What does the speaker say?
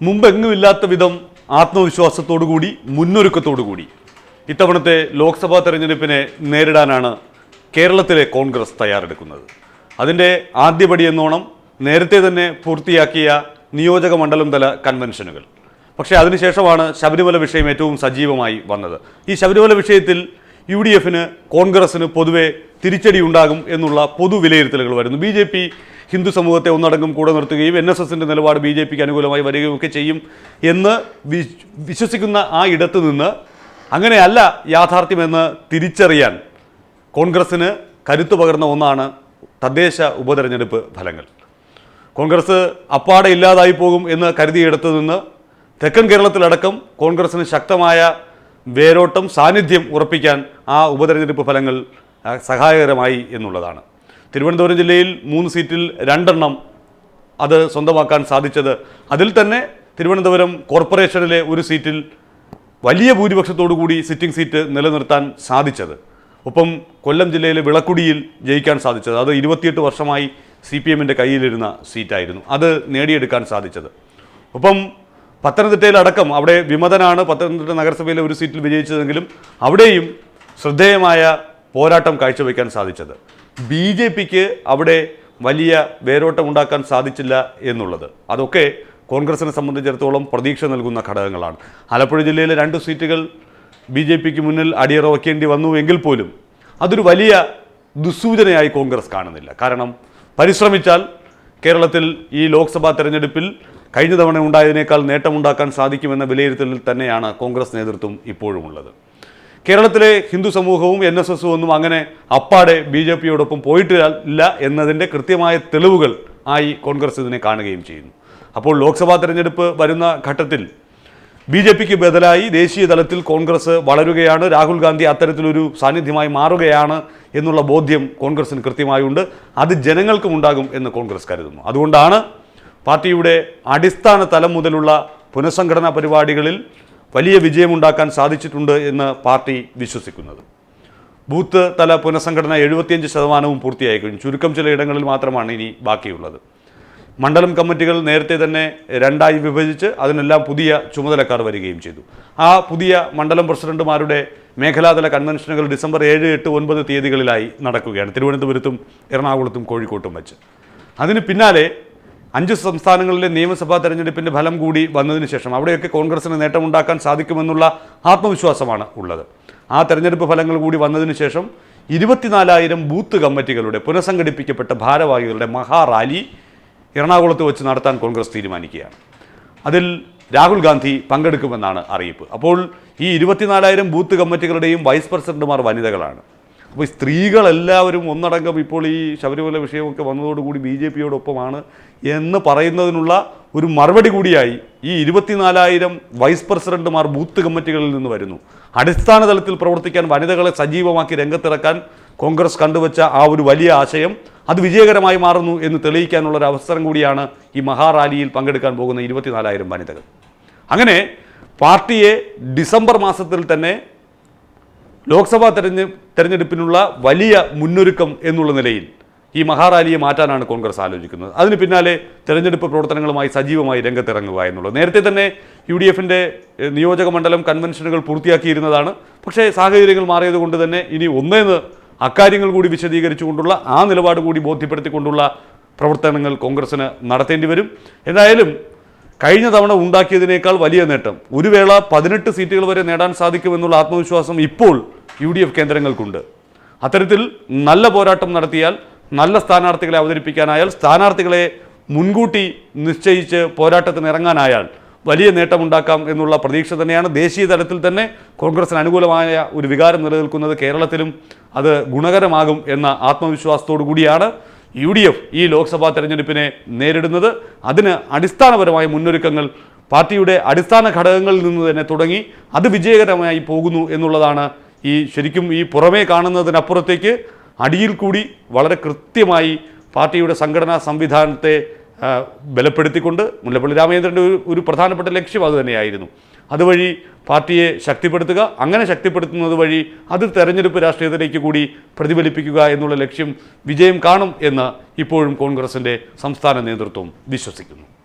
മുമ്പെങ്ങുമില്ലാത്ത വിധം ആത്മവിശ്വാസത്തോടുകൂടി മുന്നൊരുക്കത്തോടുകൂടി ഇത്തവണത്തെ ലോക്സഭാ തെരഞ്ഞെടുപ്പിനെ നേരിടാനാണ് കേരളത്തിലെ കോൺഗ്രസ് തയ്യാറെടുക്കുന്നത്. അതിന്റെ ആദ്യപടി എന്നോണം നേരത്തെ തന്നെ പൂർത്തിയാക്കിയ നിയോജക മണ്ഡലം തല കൺവെൻഷനുകൾ. പക്ഷേ അതിനുശേഷമാണ് ശബരിമല വിഷയം ഏറ്റവും സജീവമായി വന്നത്. ഈ ശബരിമല വിഷയത്തിൽ യു ഡി എഫിന് കോൺഗ്രസ്സിന് പൊതുവെ തിരിച്ചടി ഉണ്ടാകും എന്നുള്ള പൊതു വിലയിരുത്തലുകൾ വരുന്നു. ബി ജെ പി ഹിന്ദു സമൂഹത്തെ ഒന്നടങ്കം കൂടെ നിർത്തുകയും എൻ എസ് എസിന്റെ നിലപാട് ബി ജെ പിക്ക് അനുകൂലമായി വരികയും ഒക്കെ ചെയ്യും എന്ന് വിശ്വസിക്കുന്ന ആ ഇടത്ത് നിന്ന് അങ്ങനെയല്ല യാഥാർത്ഥ്യമെന്ന് തിരിച്ചറിയാൻ കോൺഗ്രസ്സിന് കരുത്തു പകർന്ന ഒന്നാണ് തദ്ദേശ ഉപതെരഞ്ഞെടുപ്പ് ഫലങ്ങൾ. കോൺഗ്രസ് അപ്പാടെ ഇല്ലാതായി പോകും എന്ന് കരുതിയിടത്തു നിന്ന് തെക്കൻ കേരളത്തിലടക്കം കോൺഗ്രസ്സിന് ശക്തമായ വേരോട്ടം സാന്നിധ്യം ഉറപ്പിക്കാൻ ആ ഉപതെരഞ്ഞെടുപ്പ് ഫലങ്ങൾ സഹായകരമായി എന്നുള്ളതാണ്. തിരുവനന്തപുരം ജില്ലയിൽ മൂന്ന് സീറ്റിൽ രണ്ടെണ്ണം അത് സ്വന്തമാക്കാൻ സാധിച്ചത്. അതിൽ തന്നെ തിരുവനന്തപുരം കോർപ്പറേഷനിലെ ഒരു സീറ്റിൽ വലിയ കൂടി സിറ്റിംഗ് സീറ്റ് നിലനിർത്താൻ സാധിച്ചത്. ഒപ്പം കൊല്ലം ജില്ലയിലെ വിളക്കുടിയിൽ ജയിക്കാൻ സാധിച്ചത്. അത് ഇരുപത്തിയെട്ട് വർഷമായി സി പി എമ്മിന്റെ കയ്യിലിരുന്ന സീറ്റായിരുന്നു. അത് നേടിയെടുക്കാൻ സാധിച്ചത്. ഒപ്പം പത്തനംതിട്ടയിലടക്കം അവിടെ വിമതനാണ് പത്തനംതിട്ട നഗരസഭയിലെ ഒരു സീറ്റിൽ വിജയിച്ചതെങ്കിലും അവിടെയും ശ്രദ്ധേയമായ പോരാട്ടം കാഴ്ചവെക്കാൻ സാധിച്ചത്. ബി ജെ പിക്ക് അവിടെ വലിയ വേരോട്ടം ഉണ്ടാക്കാൻ സാധിച്ചില്ല എന്നുള്ളത്. അതൊക്കെ കോൺഗ്രസിനെ സംബന്ധിച്ചിടത്തോളം പ്രതീക്ഷ നൽകുന്ന ഘടകങ്ങളാണ്. ആലപ്പുഴ ജില്ലയിലെ രണ്ട് സീറ്റുകൾ ബി ജെ പിക്ക് മുന്നിൽ അടിയറ വയ്ക്കേണ്ടി വന്നു എങ്കിൽ പോലും അതൊരു വലിയ ദുസ്സൂചനയായി കോൺഗ്രസ് കാണുന്നില്ല. കാരണം പരിശ്രമിച്ചാൽ കേരളത്തിൽ ഈ ലോക്സഭാ തെരഞ്ഞെടുപ്പിൽ കഴിഞ്ഞ തവണ ഉണ്ടായതിനേക്കാൾ നേട്ടമുണ്ടാക്കാൻ സാധിക്കുമെന്ന വിലയിരുത്തലിൽ തന്നെയാണ് കോൺഗ്രസ് നേതൃത്വം ഇപ്പോഴും ഉള്ളത് കേരളത്തിലെ ഹിന്ദു സമൂഹവും എൻ എസ് എസും ഒന്നും അങ്ങനെ അപ്പാടെ ബി ജെ പിയോടൊപ്പം പോയിട്ടില്ല എന്നതിന്റെ കൃത്യമായ തെളിവുകൾ ആയി കോൺഗ്രസ് ഇതിനെ കാണുകയും ചെയ്യുന്നു. അപ്പോൾ ലോക്സഭാ തെരഞ്ഞെടുപ്പ് വരുന്ന ഘട്ടത്തിൽ ബി ജെ പിക്ക് ബദലായി ദേശീയ തലത്തിൽ കോൺഗ്രസ് വളരുകയാണ്. രാഹുൽ ഗാന്ധി അത്തരത്തിലൊരു സാന്നിധ്യമായി മാറുകയാണ് എന്നുള്ള ബോധ്യം കോൺഗ്രസിന് കൃത്യമായുണ്ട്. അത് ജനങ്ങൾക്കും ഉണ്ടാകും എന്ന് കോൺഗ്രസ് കരുതുന്നു. അതുകൊണ്ടാണ് പാർട്ടിയുടെ അടിസ്ഥാന തലം മുതലുള്ള പുനഃസംഘടനാ പരിപാടികളിൽ വലിയ വിജയമുണ്ടാക്കാൻ സാധിച്ചിട്ടുണ്ട് എന്ന് പാർട്ടി വിശ്വസിക്കുന്നത്. ബൂത്ത് തല പുനഃസംഘടന എഴുപത്തിയഞ്ച് ശതമാനവും പൂർത്തിയായി കഴിഞ്ഞു. ചുരുക്കം ചില ഇടങ്ങളിൽ മാത്രമാണ് ഇനി ബാക്കിയുള്ളത്. മണ്ഡലം കമ്മിറ്റികൾ നേരത്തെ തന്നെ രണ്ടായി വിഭജിച്ച് അതിനെല്ലാം പുതിയ ചുമതലക്കാർ വരികയും ചെയ്തു. ആ പുതിയ മണ്ഡലം പ്രസിഡന്റുമാരുടെ മേഖലാതല കൺവെൻഷനുകൾ ഡിസംബർ ഏഴ് എട്ട് ഒൻപത് തീയതികളിലായി നടക്കുകയാണ്. തിരുവനന്തപുരത്തും എറണാകുളത്തും കോഴിക്കോട്ടും വെച്ച്. അതിന് പിന്നാലെ അഞ്ച് സംസ്ഥാനങ്ങളിലെ നിയമസഭാ തെരഞ്ഞെടുപ്പിന്റെ ഫലം കൂടി വന്നതിന് ശേഷം അവിടെയൊക്കെ കോൺഗ്രസിന് നേട്ടമുണ്ടാക്കാൻ സാധിക്കുമെന്നുള്ള ആത്മവിശ്വാസമാണ് ഉള്ളത്. ആ തെരഞ്ഞെടുപ്പ് ഫലങ്ങൾ കൂടി വന്നതിന് ശേഷം ഇരുപത്തിനാലായിരം ബൂത്ത് കമ്മിറ്റികളുടെ പുനഃസംഘടിപ്പിക്കപ്പെട്ട ഭാരവാഹികളുടെ മഹാറാലി എറണാകുളത്ത് വെച്ച് നടത്താൻ കോൺഗ്രസ് തീരുമാനിക്കുകയാണ്. അതിൽ രാഹുൽ ഗാന്ധി പങ്കെടുക്കുമെന്നാണ് അറിയിപ്പ്. അപ്പോൾ ഈ ഇരുപത്തിനാലായിരം ബൂത്ത് കമ്മിറ്റികളുടെയും വൈസ് പ്രസിഡന്റുമാർ വനിതകളാണ്. അപ്പോൾ ഈ സ്ത്രീകളെല്ലാവരും ഒന്നടങ്കം ഇപ്പോൾ ഈ ശബരിമല വിഷയമൊക്കെ വന്നതോടുകൂടി ബി ജെ പിയോടൊപ്പമാണ് എന്ന് പറയുന്നതിനുള്ള ഒരു മറുപടി കൂടിയായി ഈ ഇരുപത്തിനാലായിരം വൈസ് പ്രസിഡന്റുമാർ ബൂത്ത് കമ്മിറ്റികളിൽ നിന്ന് വരുന്നു. അടിസ്ഥാന തലത്തിൽ പ്രവർത്തിക്കാൻ വനിതകളെ സജീവമാക്കി രംഗത്തിറക്കാൻ കോൺഗ്രസ് കണ്ടുവച്ച ആ ഒരു വലിയ ആശയം അത് വിജയകരമായി മാറുന്നു എന്ന് തെളിയിക്കാനുള്ള ഒരു അവസരം കൂടിയാണ് ഈ മഹാറാലിയിൽ പങ്കെടുക്കാൻ പോകുന്ന ഇരുപത്തിനാലായിരം വനിതകൾ. അങ്ങനെ പാർട്ടിയെ ഡിസംബർ മാസത്തിൽ തന്നെ ലോക്സഭാ തെരഞ്ഞെ തെരഞ്ഞെടുപ്പിനുള്ള വലിയ മുന്നൊരുക്കം എന്നുള്ള നിലയിൽ ഈ മഹാറാലിയെ മാറ്റാനാണ് കോൺഗ്രസ് ആലോചിക്കുന്നത്. അതിന് പിന്നാലെ തെരഞ്ഞെടുപ്പ് പ്രവർത്തനങ്ങളുമായി സജീവമായി രംഗത്തിറങ്ങുക എന്നുള്ളത്. നേരത്തെ തന്നെ യു ഡി എഫിന്റെ നിയോജക മണ്ഡലം കൺവെൻഷനുകൾ പൂർത്തിയാക്കിയിരുന്നതാണ്. പക്ഷേ സാഹചര്യങ്ങൾ മാറിയത് കൊണ്ട് തന്നെ ഇനി ഒന്നേന്ന് അക്കാര്യങ്ങൾ കൂടി വിശദീകരിച്ചുകൊണ്ടുള്ള ആ നിലപാട് കൂടി ബോധ്യപ്പെടുത്തിക്കൊണ്ടുള്ള പ്രവർത്തനങ്ങൾ കോൺഗ്രസ്സിന് നടത്തേണ്ടി വരും. എന്തായാലും കഴിഞ്ഞ തവണ ഉണ്ടാക്കിയതിനേക്കാൾ വലിയ നേട്ടം. ഒരു വേള പതിനെട്ട് സീറ്റുകൾ വരെ നേടാൻ സാധിക്കുമെന്നുള്ള ആത്മവിശ്വാസം ഇപ്പോൾ യു ഡി എഫ് കേന്ദ്രങ്ങൾക്കുണ്ട്. അത്തരത്തിൽ നല്ല പോരാട്ടം നടത്തിയാൽ നല്ല സ്ഥാനാർത്ഥികളെ അവതരിപ്പിക്കാനായാൽ സ്ഥാനാർത്ഥികളെ മുൻകൂട്ടി നിശ്ചയിച്ച് പോരാട്ടത്തിന് ഇറങ്ങാനായാൽ വലിയ നേട്ടമുണ്ടാക്കാം എന്നുള്ള പ്രതീക്ഷ തന്നെയാണ്. ദേശീയ തലത്തിൽ തന്നെ കോൺഗ്രസിന് അനുകൂലമായ ഒരു വികാരം നിലനിൽക്കുന്നത് കേരളത്തിലും അത് ഗുണകരമാകും എന്ന ആത്മവിശ്വാസത്തോടു കൂടിയാണ് യു ഡി എഫ് ഈ ലോക്സഭാ തെരഞ്ഞെടുപ്പിനെ നേരിടുന്നത്. അതിന് അടിസ്ഥാനപരമായ മുന്നൊരുക്കങ്ങൾ പാർട്ടിയുടെ അടിസ്ഥാന ഘടകങ്ങളിൽ നിന്ന് തന്നെ തുടങ്ങി അത് വിജയകരമായി പോകുന്നു എന്നുള്ളതാണ് ഈ ശരിക്കും ഈ പുറമേ കാണുന്നതിനപ്പുറത്തേക്ക് അടിയിൽ കൂടി വളരെ കൃത്യമായി പാർട്ടിയുടെ സംഘടനാ സംവിധാനത്തെ ബലപ്പെടുത്തിക്കൊണ്ട് മുല്ലപ്പള്ളി രാമചന്ദ്രന്റെ ഒരു ഒരു പ്രധാനപ്പെട്ട ലക്ഷ്യം അത് തന്നെയായിരുന്നു. അതുവഴി പാർട്ടിയെ ശക്തിപ്പെടുത്തുക അങ്ങനെ ശക്തിപ്പെടുത്തുന്നത് വഴി അത് തെരഞ്ഞെടുപ്പ് രാഷ്ട്രീയത്തിലേക്ക് കൂടി പ്രതിഫലിപ്പിക്കുക എന്നുള്ള ലക്ഷ്യം വിജയം കാണും എന്ന് ഇപ്പോഴും കോൺഗ്രസിന്റെ സംസ്ഥാന നേതൃത്വം വിശ്വസിക്കുന്നു.